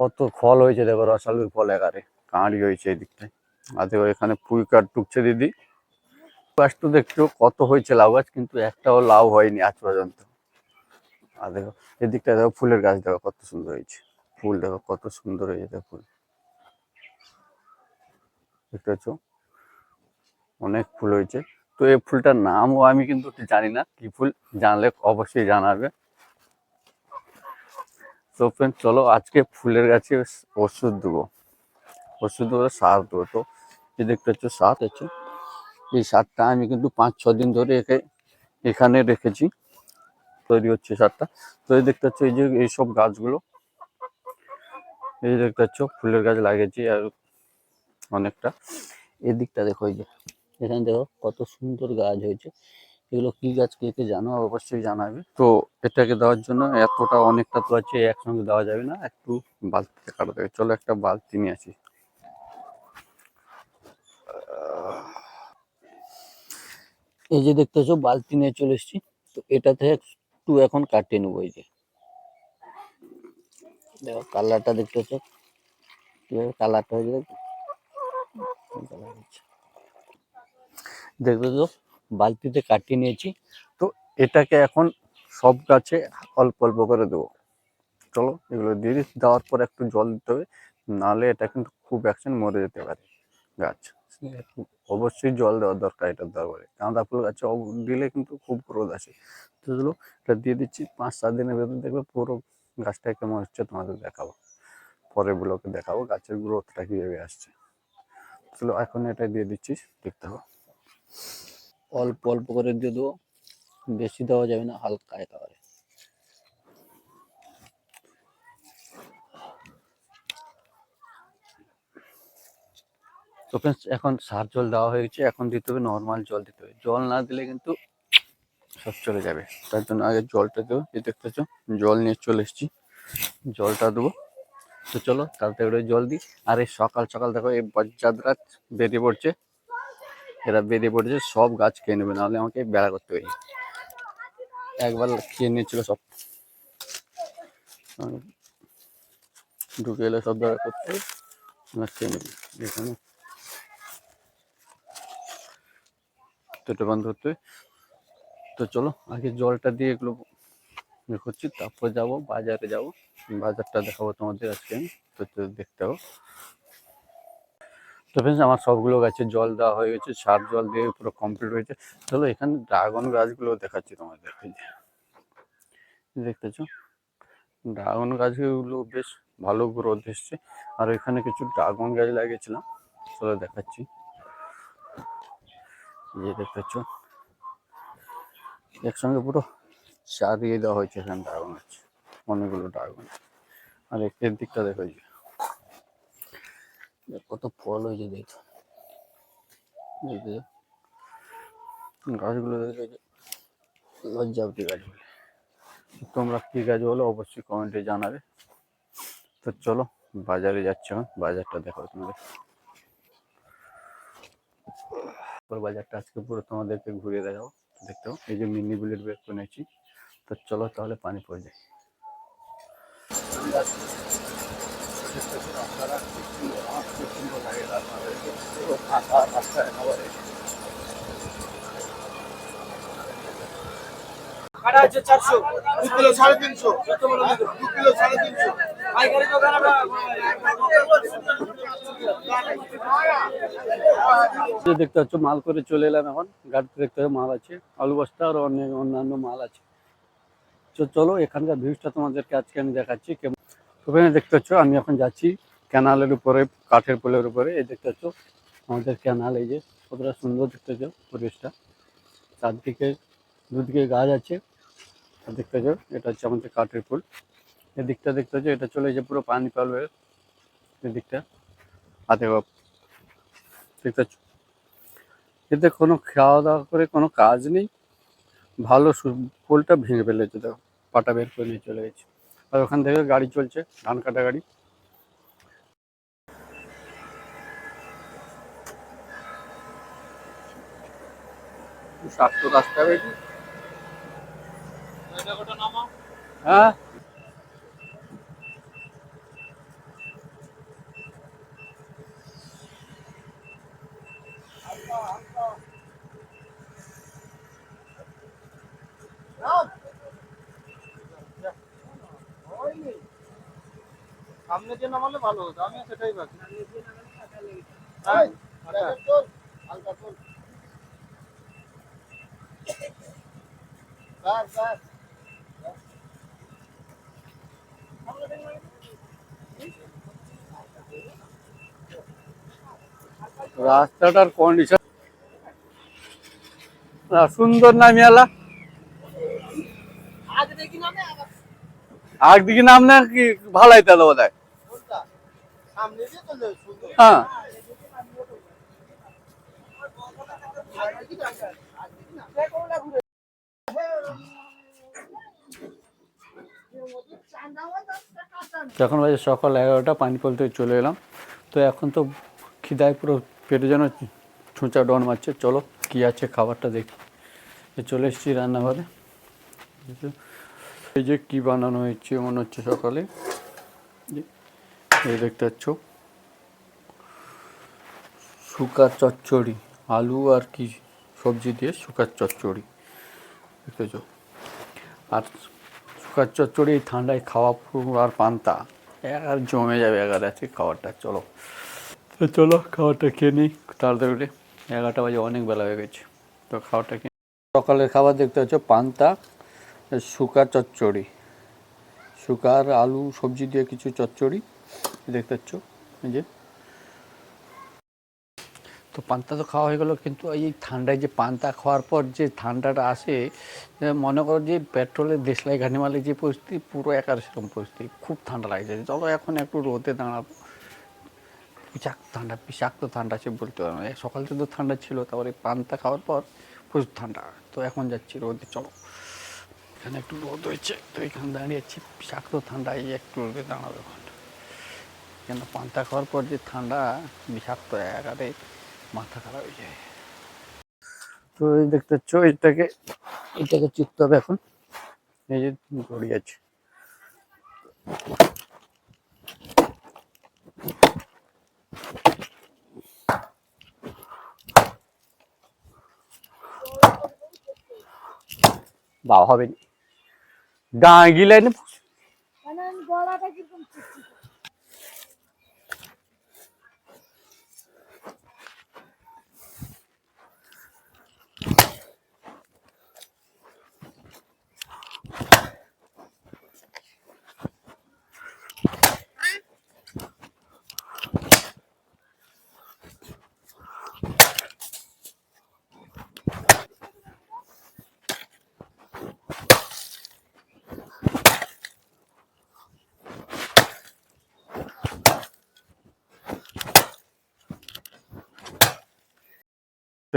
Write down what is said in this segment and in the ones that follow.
কত ফল হয়েছে দেখো, রসালুর ফল একারে কাঁড়ি হয়েছে এই দিকটায় আর দেখো এখানে পুঁই কাঠ টুকছে দিদি। গাছ তো দেখছ কত হয়েছে লাউ গাছ, কিন্তু একটাও লাউ হয়নি আজ পর্যন্ত। আর দেখো এদিকটা দেখো ফুলের গাছ, দেখো কত সুন্দর হয়েছে। ফুল দেখো, কত সুন্দর হয়েছে দেখো ফুল। দেখতে পাচ্ছ? অনেক ফুল হয়েছে। তো এই ফুলটার নামও আমি কিন্তু জানি না, কি ফুল জানলে অবশ্যই জানাবে। তো ফ্রেন্ড চলো আজকে ফুলের গাছে ওষুধ দেবো। ওষুধ দেবো সার দেবো। তো এই দেখতে পাচ্ছ সার আছে এই সারটা আমি কিন্তু পাঁচ, ছ দিন ধরে একে, এখানে রেখেছি। তৈরি হচ্ছে সারটা তো এই দেখতে পাচ্ছ, এই যে এইসব গাছগুলো, এই দেখতে পাচ্ছ, ফুলের গাছ লাগিয়েছি আর অনেকটা। এদিকটা দেখো, এই যে, এখানে দেখো কত সুন্দর গাছ হয়েছে। এগুলো কি গাছ কে কে জানো? অবশ্যই জানাবে। তো এটাকে দেওয়ার জন্য এতটা অনেকটা তো আছে একসঙ্গে দেওয়া যাবে না। একটু বালতিতে কাটাতে হবে চলো একটা বালতি নিয়ে আসি। এই যে দেখতেছো বালতি নিয়ে চলে এসেছি। তো এটাতে একটু এখন কাটিয়ে নেব এই যে। দেখো কালারটা দেখতেছো? কীভাবে কালারটা হয়ে হয়েছে। দেখতেছো? বালতিতে কাটিয়ে নিয়েছি। তো এটাকে এখন সব গাছে অল্প অল্প করে দেবো। চলো এগুলো দিয়ে দিই। দেওয়ার পর একটু জল দিতে হবে। নাহলে এটা কিন্তু খুব অ্যাকশন মরে যেতে পারে গাছ। অবশ্যই জল দেওয়ার দরকার এটার দরকারে গাঁদা ফুল গাছে দিলে কিন্তু খুব গ্রোথ আসে। তো চলো এটা দিয়ে দিচ্ছি, পাঁচ সাত দিনের ভেতর দেখবে পুরো গাছটা কেমন হচ্ছে তোমাদের দেখাবো। পরে ব্লকে দেখাবো গাছের গ্রোথটা কীভাবে আসছে। চলো এখন এটা দিয়ে দিচ্ছি, দেখতে হবে। অল্প অল্প করে দিয়ে দেবো বেশি দেওয়া যাবে না হালকা একেবারে। তো friends, এখন সার জল দেওয়া হয়েছে এখন দিতে হবে নর্মাল জল দিতে হবে। জল না দিলে কিন্তু সব চলে যাবে। তার জন্য আগে জলটা দেবো। এই দেখতেছো জল নিয়ে চলে এসেছি। জলটা দেবো। তো চলো তাড়াতাড়ি জল দিই। আর এই সকাল সকাল দেখো এই বজ্জাতরা বেরিয়ে পড়ছে। এরা বেঁধে পড়েছে, সব গাছ খেয়ে নেবে, নাহলে আমাকে বেড়া করতে হবে একবার খেয়ে নিয়েছিল সব। ঢুকে এলে সব বেড়া করতে খেয়ে নেবে এখানে। তো বন্ধ করতে। তো চলো, আগে জলটা দিয়ে এগুলো ইয়ে করছি, তারপর যাব, বাজারে যাব। বাজারটা দেখাবো তোমাদের আজকে তো দেখতে হবে। তো ফ্রেন্ডস আমার সবগুলো গাছে জল দেওয়া হয়ে গেছে, সার জল দিয়ে পুরো কমপ্লিট হয়েছে। চলো এখানে ড্রাগন গাছগুলো দেখাচ্ছি তোমাদের দেখতেছো? ড্রাগন গাছগুলো বেশ ভালো গ্রোথ এসছে। আর এখানে কিছু ড্রাগন গাছ লাগিয়েছিলাম। চলো দেখাচ্ছি। যে দেখতেছ? একসঙ্গে পুরো চারিয়ে দেওয়া হয়েছে এখানে ড্রাগন গাছ। অনেকগুলো ড্রাগন আর এর দিকটা দেখো এই যে। দেখ কত ফল হয়েছে দেখো দেখতে গাছগুলো দেখে যে লজ্জাবতী গাছ বলে তোমরা কি গাছ বলো অবশ্যই কমেন্টে জানাবে তো চলো বাজারে যাচ্ছি এখন বাজারটা দেখো তোমাদের তারপর বাজারটা আজকে পুরো তোমাদেরকে ঘুরিয়ে দেখাবো দেখতে পাবো। এই যে মিনি বুলেট বের করে নিয়েছি তো চলো তাহলে পানি পড়ে যায় কাটা হচ্ছে চারশো? দু কিলো সাড়ে তিনশো। দু কিলো সাড়ে তিনশো। পাইকারি দোকান দেখতে পাচ্ছ মাল করে চলে এলাম এখন। গাড়িতে দেখতে হবে মাল আছে। আলু বস্তা আর অনেক অন্যান্য মাল আছে। তো চলো এখানকার ভিউজটা তোমাদেরকে আজকে আমি দেখাচ্ছি কেমন ওখানে দেখতে পাচ্ছ, আমি এখন যাচ্ছি ক্যানালের উপরে, কাঠের পোলের উপরে। এই দেখতে পাচ্ছ, আমাদের ক্যানাল, এই যে কতটা সুন্দর দেখতে পাচ্ছ পরিবেশটা। চারদিকে, দুদিকে গাছ আছে। আর দেখতে পাচ্ছ, এটা হচ্ছে আমাদের কাঠের পোল। এদিকটা দেখতে পাচ্ছ, এটা চলে যে পুরো পানি পালবে এদিকটা হাতে বাপ। দেখতে পাচ্ছ? এতে কোনো খাওয়া দাওয়া করে কোনো কাজ নেই। ভালো পোলটা ভেঙে ফেলেছে, দেখো। পাটা বের করে নিয়ে চলে গেছে। আর ওখান থেকে গাড়ি চলছে ধান কাটা গাড়ি রাস্তা হ্যাঁ? নামালে ভালো হতো সেটাই ভাবছি। ব্যাস। রাস্তাটার কন্ডিশন সুন্দর না মেলা আগ দিকে নাম না কি ভালাই তাহলে বোধ হয় কোনটা? সামনে দিয়ে তো যাবে, সুন্দর। হ্যাঁ। তো এখন বাজে সকাল এগারোটা পানিপল থেকে চলে এলাম। তো এখন তো খিদায় পুরো পেটে যেন ছুঁচা ডন মারছে। চলো, কি আছে খাবারটা দেখি। চলে এসেছি রান্নাঘরে। এই যে কি বানানো হয়েছে, মনে হচ্ছে সকালে। এই দেখতে পাচ্ছ? শুকার চচ্চড়ি, আলু আর কি সবজি দিয়ে শুকার চচ্চড়ি। দেখতেছ আর শুকার চচ্চড়ি ঠান্ডায় খাওয়া আর পান্তা। আর জমে যাবে এগারো আছে খাবারটা, চলো। তো চলো, খাবারটা খেয়ে নিই, তাড়াতাড়ি এগারোটা বাজে, অনেক বেলা হয়ে গেছে। তো খাবারটা খেয়ে সকালের খাবার দেখতে পাচ্ছ, পান্তা শুকার চচ্চড়ি। শুকার আলু, সবজি দিয়ে কিছু চচ্চড়ি। দেখতে পাচ্ছ? এই যে। তো পান্তা তো খাওয়া হয়ে গেলো, কিন্তু এই ঠান্ডায় যে পান্তা খাওয়ার পর যে ঠান্ডাটা আসে মনে করো যে পেট্রোলের দেশলাই ঘানিমালে যে পরিস্থিতি, পুরো একার সেরকম পরিস্থিতি। খুব ঠান্ডা লাগছে চলো এখন একটু রোদে দাঁড়াবো। বিষাক্ত ঠান্ডা বিষাক্ত ঠান্ডা সে বলতে পারব না। সকাল থেকে তো ঠান্ডা ছিল, তারপরে পান্তা খাওয়ার পর প্রচুর ঠান্ডা। তো এখন যাচ্ছি রোদে, চলো। এখানে একটু রোদ হয়েছে, তো এখানে দাঁড়িয়ে আছি। বিষাক্ত ঠান্ডায় একটু রোদে দাঁড়াবে এখন। কেন পান্তা খাওয়ার পর যে ঠান্ডা বিষাক্ত একারে মাথা খারাপ হয়ে যায়। তো দেখতে পাচ্ছ, এটাকে এটাকে চিপতে হবে এখন। এই যে ঘড়ি আছে। বাবা হবে নি। গাঁ গিলাই না মানে আমি গলাটা কীরকম চিপচিপে।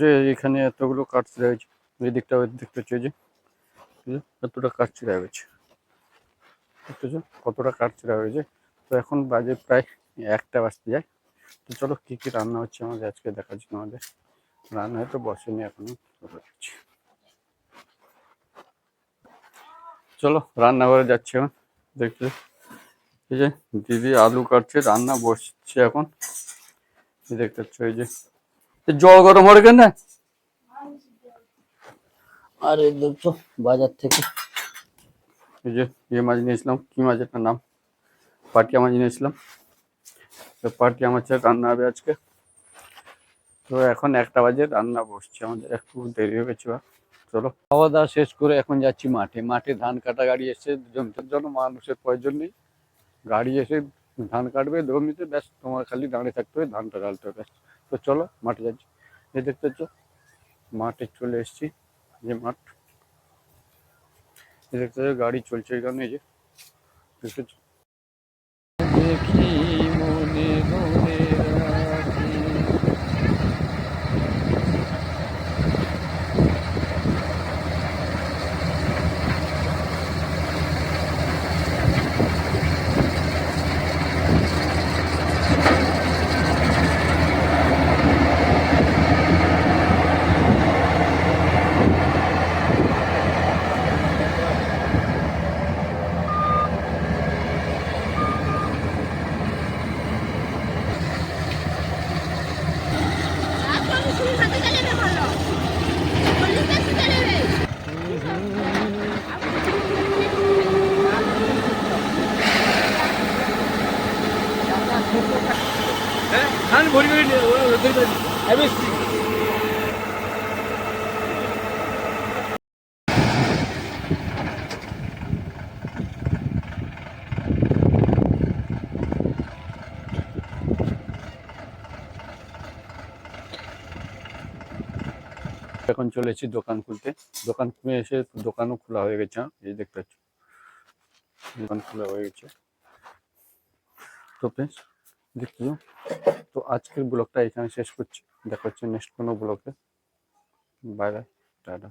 দেখছ এখানে এতগুলো কাঠ ছিঁড়া হয়েছে এই দিকটা হচ্ছে যে এতটা কাঠ ছিঁড়া হয়েছে দেখতেছো কতটা কাঠ ছিঁড়া হয়েছে তো এখন বাজে প্রায় একটা বাজতে যায়। তো চলো, কি কি রান্না হচ্ছে আমাদের আজকে দেখাচ্ছি আমাদের? রান্না হয়তো বসেনি এখনও, চলে রান্নাঘরে যাচ্ছি এখন দেখতে এই যে দিদি আলু কাটছে, রান্না বসছে এখন। দেখতে পাচ্ছ, এই যে জল গরম হয়ে কেন আর দেখছ বাজার থেকে। এই যে ইয়ে মাছ নিয়েছিলাম কি মাছের নাম? পাটিয়া মাছ নিয়েছিলাম তো পাটিয়া মাছের রান্না হবে আজকে। তো এখন একটা বাজে রান্না বসছে আমাদের। একটু দেরি হয়ে গেছে চলো। খাওয়া দাওয়া শেষ করে এখন যাচ্ছি মাঠে। মাঠে ধান কাটা গাড়ি এসে জমিটার জন্য মানুষের প্রয়োজন নেই। গাড়ি এসে ধান কাটবে জমিতে ব্যাস তোমার খালি দাঁড়িয়ে থাকতে হবে ধানটা ঢালতে হবে। তো চলো, মাঠে যাচ্ছি। যে দেখতে পাচ্ছ, মাঠে চলে এসেছি, যে মাঠ। দেখতে গাড়ি চলছে এখানে যে। দেখতে এখন চলেছি দোকান খুলতে। দোকান খুলে এসে দোকানও খোলা হয়ে গেছে হ্যাঁ, এই দেখতে পাচ্ছ। দোকান খোলা হয়ে গেছে। তো ফ্রেন্ডস দেখছ তো আজকের ব্লগটা এখানে শেষ করছি। দেখা হচ্ছে নেক্সট কোনো ব্লগে। Bye bye ta ta.